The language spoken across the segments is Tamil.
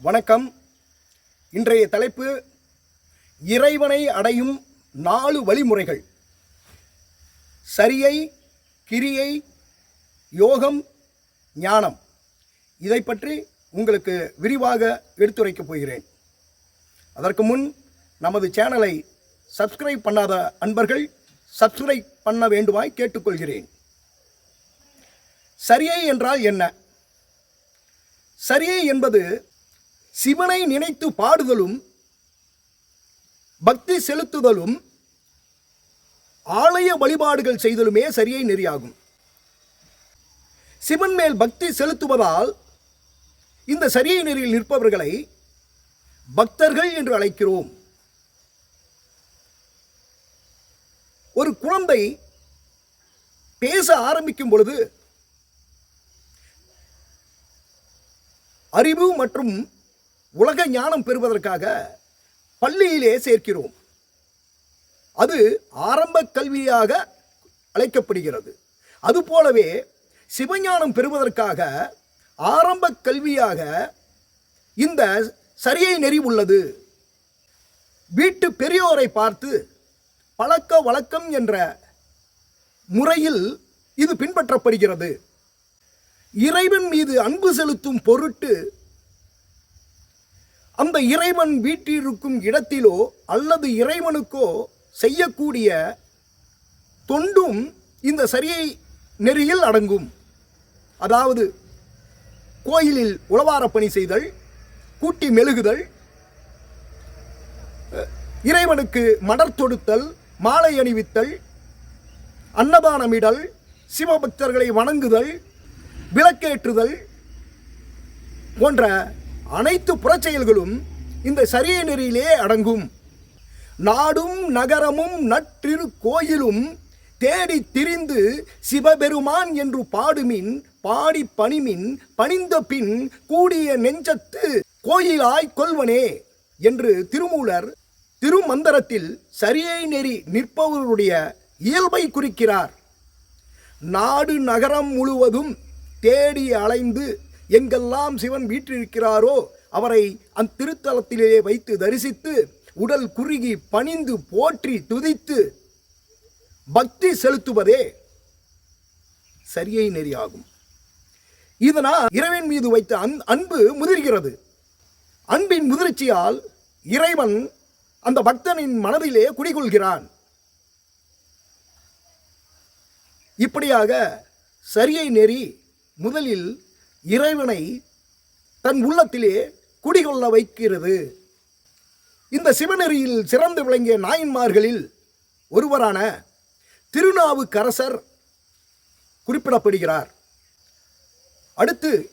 வணக்கம். இன்றைய தலைப்பு இறைவனை அடையும் நாலு வழிமுறைகள். சரியை கிரியை யோகம் ஞானம். இதை பற்றி உங்களுக்கு விரிவாக எடுத்துரைக்கப் போகிறேன். அதற்கு முன் நமது சேனலை சப்ஸ்கிரைப் பண்ணாத அன்பர்கள் சப்ஸ்கிரைப் பண்ண வேண்டுமாய் கேட்டுக்கொள்கிறேன். சரியை என்றால் என்ன? சரியை என்பது சிவனை நினைத்து பாடுதலும் பக்தி செலுத்துதலும் ஆலய வழிபாடுகள் செய்தலுமே சரியை நெறியாகும். சிவன் மேல் பக்தி செலுத்துவதால் இந்த சரியை நெறியில் நிற்பவர்களை பக்தர்கள் என்று அழைக்கிறோம். ஒரு குழந்தை பேச ஆரம்பிக்கும் பொழுது அறிவு மற்றும் உலக ஞானம் பெறுவதற்காக பள்ளியிலே சேர்க்கிறோம். அது ஆரம்ப கல்வியாக அழைக்கப்படுகிறது. அதுபோலவே சிவஞானம் பெறுவதற்காக ஆரம்ப கல்வியாக இந்த சரியை நெறி உள்ளது. வீட்டு பெரியோரை பார்த்து பழக்க வழக்கம் என்ற முறையில் இது பின்பற்றப்படுகிறது. இறைவன் மீது அன்பு செலுத்தும் பொருட்டு அந்த இறைவன் வீட்டிருக்கும் இடத்திலோ அல்லது இறைவனுக்கோ செய்யக்கூடிய தொண்டும் இந்த சரியை நெறியில் அடங்கும். அதாவது கோயிலில் உளவார பணி செய்தல் கூட்டி மெழுகுதல் இறைவனுக்கு மடர் தொடுத்தல் மாலை அணிவித்தல் அன்னதானமிடல் சிவபக்தர்களை வணங்குதல் விளக்கேற்றுதல் போன்ற அனைத்து புறச்செயல்களும் இந்த சரிய நெறியிலே அடங்கும். நாடும் நகரமும் நற்றிரு கோயிலும் தேடி திரிந்து சிவபெருமான் என்று பாடுமின் பாடி பணிமின் பணிந்த பின் கூடிய நெஞ்சத்து கோயிலாய் கொள்வனே என்று திருமூலர் திருமந்தரத்தில் சரியை நெறி நிற்பவருடைய இயல்பை குறிக்கிறார். நாடு நகரம் முழுவதும் தேடி அலைந்து எங்கெல்லாம் சிவன் வீற்றிருக்கிறாரோ அவரை அத்திருத்தலத்திலே வைத்து தரிசித்து உடல் குறுகி பணிந்து போற்றி துதித்து பக்தி செலுத்துவதே சரியை நெறியாகும். இதனால் இறைவன் மீது வைத்த அன்பு முதிர்கிறது. அன்பின் முதிர்ச்சியால் இறைவன் அந்த பக்தனின் மனதிலே குடிகொள்கிறான். இப்படியாக சரியை நெறி முதலில் இறைவனை தன் உள்ளத்திலே குடிகொள்ள வைக்கிறது. இந்த சிவநெறியில் சிறந்து விளங்கிய நாயன்மார்களில் ஒருவரான திருநாவுக்கரசர் குறிப்பிடப்படுகிறார். அடுத்து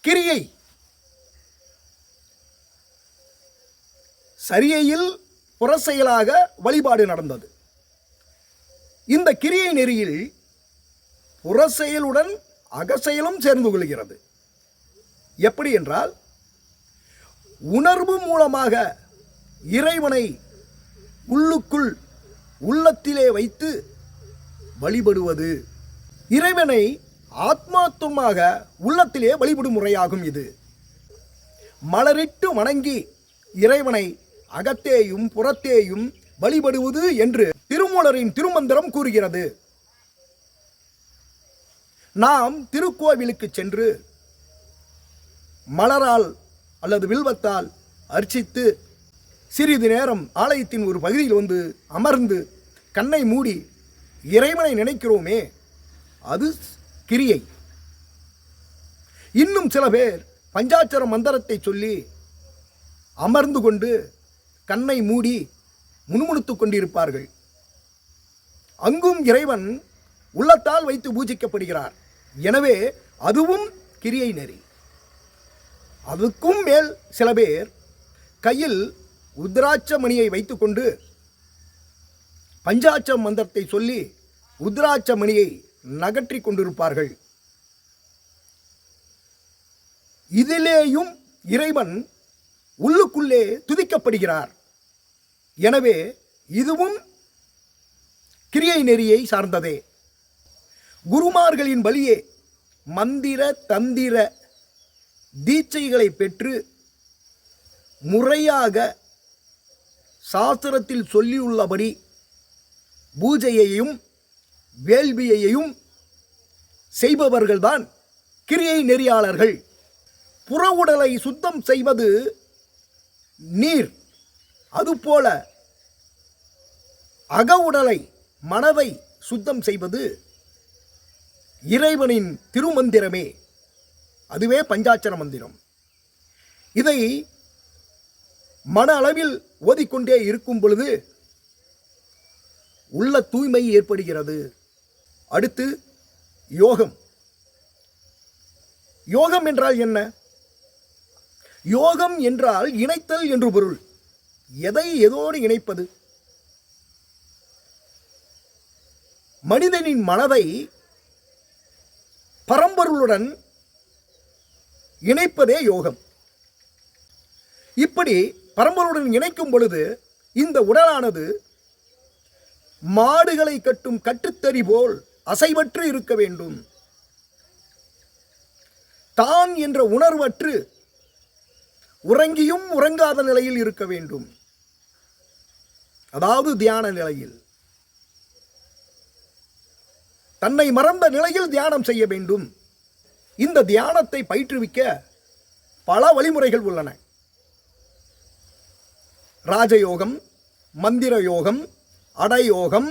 கிரியை. சரியையில் புறச்செயலாக வழிபாடு நடந்தது. இந்த கிரியை நெறியில் புறச்செயலுடன் அகசெயலும் சேர்ந்து கொள்கிறது. எப்படி என்றால் உணர்வு மூலமாக இறைவனை உள்ளுக்குள் உள்ளத்திலே வைத்து வழிபடுவது. இறைவனை ஆத்மாத்தமாக உள்ளத்திலே வழிபடும் முறையாகும் இது. மலரிட்டு வணங்கி இறைவனை அகத்தேயும் புறத்தேயும் வழிபடுவது என்று திருமூலரின் திருமந்திரம் கூறுகிறது. நாம் திருக்கோவிலுக்கு சென்று மலரால் அல்லது வில்வத்தால் அர்ச்சித்து சிறிது நேரம் ஆலயத்தின் ஒரு பகுதியில் வந்து அமர்ந்து கண்ணை மூடி இறைவனை நினைக்கிறோமே அது கிரியை. இன்னும் சில பேர் பஞ்சாட்சர மந்திரத்தை சொல்லி அமர்ந்து கொண்டு கண்ணை மூடி முணுமுணுத்து கொண்டிருப்பார்கள். அங்கும் இறைவன் உள்ளத்தால் வைத்து பூஜிக்கப்படுகிறார். எனவே அதுவும் கிரியை நெறி. அதுக்கும் மேல் சில பேர் கையில் உத்ராட்ச மணியை வைத்துக்கொண்டு பஞ்சாட்ச மந்திரத்தை சொல்லி உத்ராட்ச மணியை நகற்றி கொண்டிருப்பார்கள். இதிலேயும் இறைவன் உள்ளுக்குள்ளே துதிக்கப்படுகிறார். எனவே இதுவும் கிரியை நெறியை சார்ந்ததே. குருமார்களின் வழியே மந்திர தந்திர தீட்சைகளை பெற்று முறையாக சாஸ்திரத்தில் சொல்லியுள்ளபடி பூஜையையும் வேள்வியையும் செய்பவர்கள்தான் கிரியை நெறியாளர்கள். புற உடலை சுத்தம் செய்வது நீர். அதுபோல அக உடலை மனதை சுத்தம் செய்வது இறைவனின் திருமந்திரமே. அதுவே பஞ்சாட்சர மந்திரம். இதை மன அளவில் ஓதிக்கொண்டே இருக்கும் பொழுது உள்ள தூய்மை ஏற்படுகிறது. அடுத்து யோகம். யோகம் என்றால் என்ன? யோகம் என்றால் இணைத்தல் என்று பொருள். எதை எதோடு இணைப்பது? மனிதனின் மனதை பரம்பொருளுடன் இணைப்பதே யோகம். இப்படி பரம்பொருளுடன் இணைக்கும் பொழுது இந்த உடலானது மாடுகளை கட்டும் கட்டுத்தறி போல் அசைவற்று இருக்க வேண்டும். தான் என்ற உணர்வற்று உறங்கியும் உறங்காத நிலையில் இருக்க வேண்டும். அதாவது தியான நிலையில். தன்னை மறந்த நிலையில் தியானம் செய்ய வேண்டும். இந்த தியானத்தை பயிற்றுவிக்க பல வழிமுறைகள் உள்ளன. ராஜயோகம் மந்திர யோகம் அடயோகம்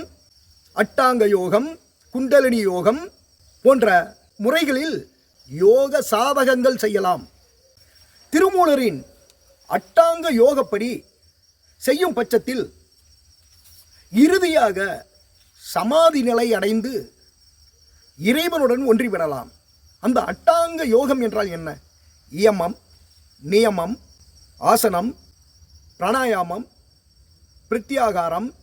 அட்டாங்க யோகம் குண்டலினி யோகம் போன்ற முறைகளில் யோக சாதகங்கள் செய்யலாம். திருமூலரின் அட்டாங்க யோகப்படி செய்யும் பட்சத்தில் இறுதியாக சமாதி நிலை அடைந்து இறைவனுடன் ஒன்றிவிடலாம். அந்த அட்டாங்க யோகம் என்றால் என்ன? இயமம் நியமம் ஆசனம் பிராணாயாமம் பிரத்யாகாரம்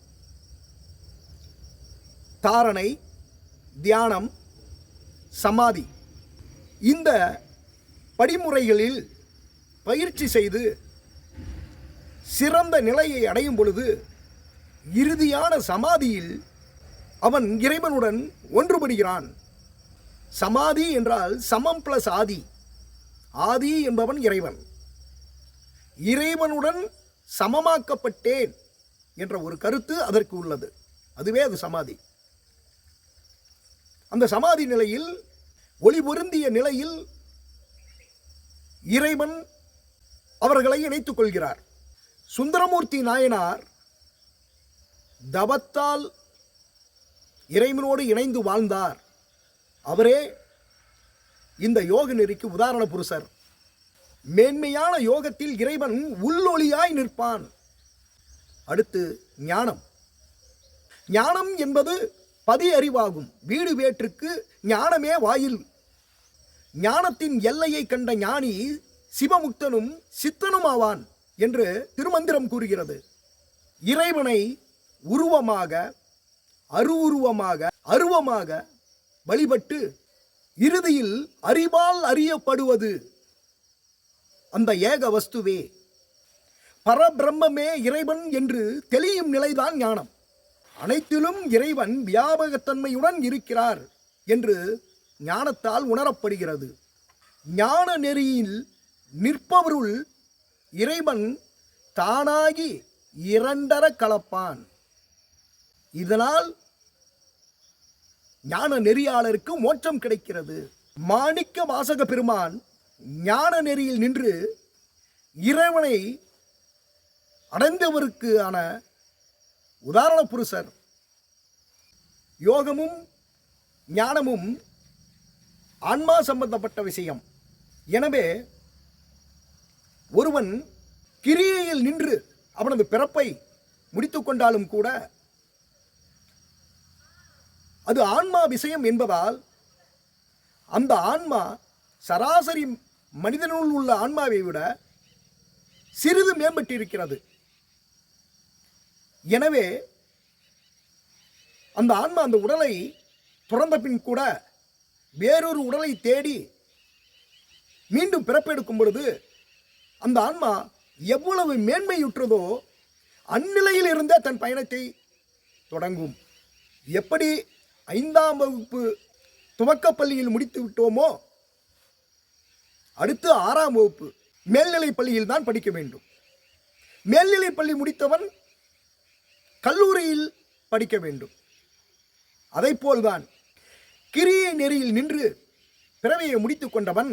தாரணை தியானம் சமாதி. இந்த படிமுறைகளில் பயிற்சி செய்து சிறந்த நிலையை அடையும் பொழுது இறுதியான சமாதியில் அவன் இறைவனுடன் ஒன்றுபடுகிறான். சமாதி என்றால் சமம் பிளஸ் ஆதி. ஆதி என்பவன் இறைவன். இறைவனுடன் சமமாக்கப்பட்டேன் என்ற ஒரு கருத்து அதற்கு உள்ளது. அதுவே அது சமாதி. அந்த சமாதி நிலையில் ஒளி பொருந்திய நிலையில் இறைவன் அவர்களை இணைத்துக் கொள்கிறார். சுந்தரமூர்த்தி நாயனார் தவத்தால் இறைவனோடு இணைந்து வாழ்ந்தார். அவரே இந்த யோக நெறிக்கு உதாரண புருஷர். மேன்மையான யோகத்தில் இறைவன் உள்ளொளியாய் நிற்பான். அடுத்து ஞானம். ஞானம் என்பது பதி அறிவாகும் வீடு வேற்றுக்கு ஞானமே வாயில். ஞானத்தின் எல்லையை கண்ட ஞானி சிவமுக்தனும் சித்தனும் ஆவான் என்று திருமந்திரம் கூறுகிறது. இறைவனை உருவமாக அருவுருவமாக அருவமாக வழிபட்டு இறுதியில் அறிவால் அறியப்படுவது அந்த ஏக வஸ்துவே. பரபிரம்மே இறைவன் என்று தெளியும் நிலைதான் ஞானம். அனைத்திலும் இறைவன் வியாபகத்தன்மையுடன் இருக்கிறார் என்று ஞானத்தால் உணரப்படுகிறது. ஞான நெறியில் நிற்பவருள் இறைவன் தானாகி இரண்டர கலப்பான். இதனால் ஞான நெறியாளருக்கு மோட்சம் கிடைக்கிறது. மாணிக்க வாசக பெருமான் ஞான நெறியில் நின்று இறைவனை அடைந்தவருக்கு ஆன உதாரண புருஷர். யோகமும் ஞானமும் ஆன்மா சம்பந்தப்பட்ட விஷயம். எனவே ஒருவன் கிரியையில் நின்று அவனது பிறப்பை முடித்து கொண்டாலும் கூட அது ஆன்மா விஷயம் என்பதால் அந்த ஆன்மா சராசரி மனிதனுள் உள்ள ஆன்மாவை விட சிறிது மேம்பட்டிருக்கிறது. எனவே அந்த ஆன்மா அந்த உடலை துறந்த பின் கூட வேறொரு உடலை தேடி மீண்டும் பிறப்பெடுக்கும் பொழுது அந்த ஆன்மா எவ்வளவு மேன்மையுற்றதோ அந்நிலையில் இருந்தே தன் பயணத்தை தொடங்கும். எப்படி ஐந்தாம் வகுப்பு துவக்கப்பள்ளியில் முடித்து விட்டோமோ? அடுத்து ஆறாம் வகுப்பு மேல்நிலைப் பள்ளியில் தான் படிக்க வேண்டும். மேல்நிலைப் பள்ளி முடித்தவன் கல்லூரியில் படிக்க வேண்டும். அதைப்போல்தான் கிரிய நெறியில் நின்று பிறவியை முடித்து கொண்டவன்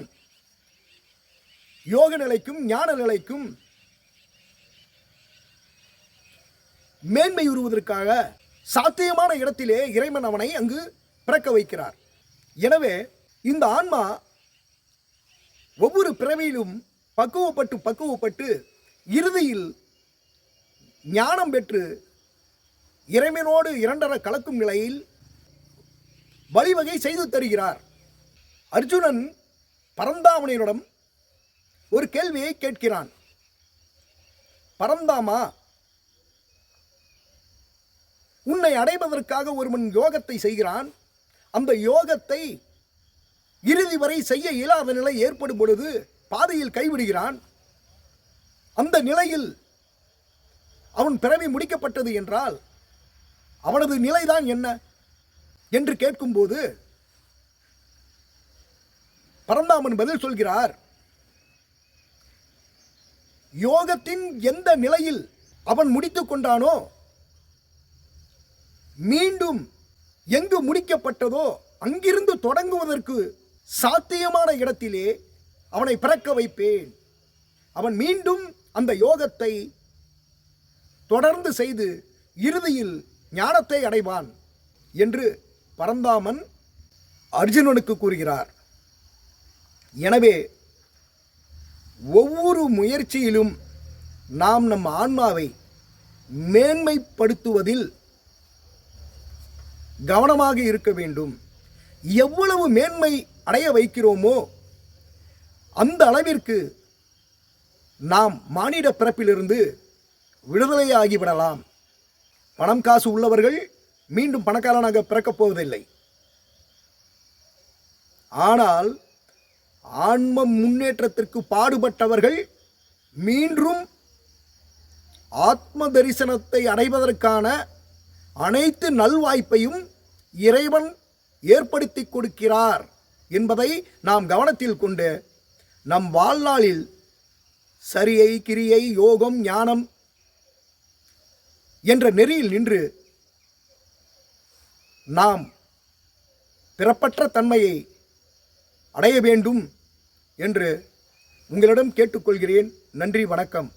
யோக நிலைக்கும் ஞான நிலைக்கும் மேன்மை உருவதற்காக சாத்தியமான இடத்திலே இறைவன் அவனை அங்கு பிறக்க வைக்கிறார். எனவே இந்த ஆன்மா ஒவ்வொரு பிறவியிலும் பக்குவப்பட்டு பக்குவப்பட்டு இறுதியில் ஞானம் பெற்று இறைவனோடு இரண்டர கலக்கும் நிலையில் வழிவகை செய்து தருகிறார். அர்ஜுனன் பரந்தாமனிடம் ஒரு கேள்வியை கேட்கிறான். பரந்தாமா உன்னை அடைவதற்காக ஒருவன் யோகத்தை செய்கிறான். அந்த யோகத்தை இறுதி வரை செய்ய இயலாத நிலை ஏற்படும் பொழுது பாதையில் கைவிடுகிறான். அந்த நிலையில் அவன் பிறவி முடிக்கப்பட்டது என்றால் அவனது நிலைதான் என்ன என்று கேட்கும்போது பரந்தாமன் பதில் சொல்கிறார் யோகத்தின் எந்த நிலையில் அவன் முடித்துக் கொண்டானோ மீண்டும் எங்கு முடிக்கப்பட்டதோ அங்கிருந்து தொடங்குவதற்கு சாத்தியமான இடத்திலே அவனை பிறக்க வைப்பேன். அவன் மீண்டும் அந்த யோகத்தை தொடர்ந்து செய்து இறுதியில் ஞானத்தை அடைவான் என்று பரந்தாமன் அர்ஜுனனுக்கு கூறுகிறார். எனவே ஒவ்வொரு முயற்சியிலும் நாம் நம் ஆன்மாவை மேன்மைப்படுத்துவதில் கவனமாக இருக்க வேண்டும். எவ்வளவு மேன்மை அடைய வைக்கிறோமோ அந்த அளவிற்கு நாம் மானிட பிறப்பிலிருந்து விடுதலையாகிவிடலாம் பணம் காசு உள்ளவர்கள் மீண்டும் பணக்காரனாக பிறக்கப் போவதில்லை. ஆனால் ஆன்ம முன்னேற்றத்திற்கு பாடுபட்டவர்கள் மீண்டும் ஆத்ம தரிசனத்தை அடைவதற்கான அனைத்து நல்வாய்ப்பையும் இறைவன் ஏற்படுத்தி கொடுக்கிறார் என்பதை நாம் கவனத்தில் கொண்டு நம் வாழ்நாளில் சரியை கிரியை யோகம் ஞானம் என்ற நெறியில் நின்று நாம் பிறப்பற்ற தன்மையை அடைய வேண்டும் என்று உங்களிடம் கேட்டுக்கொள்கிறேன். நன்றி வணக்கம்.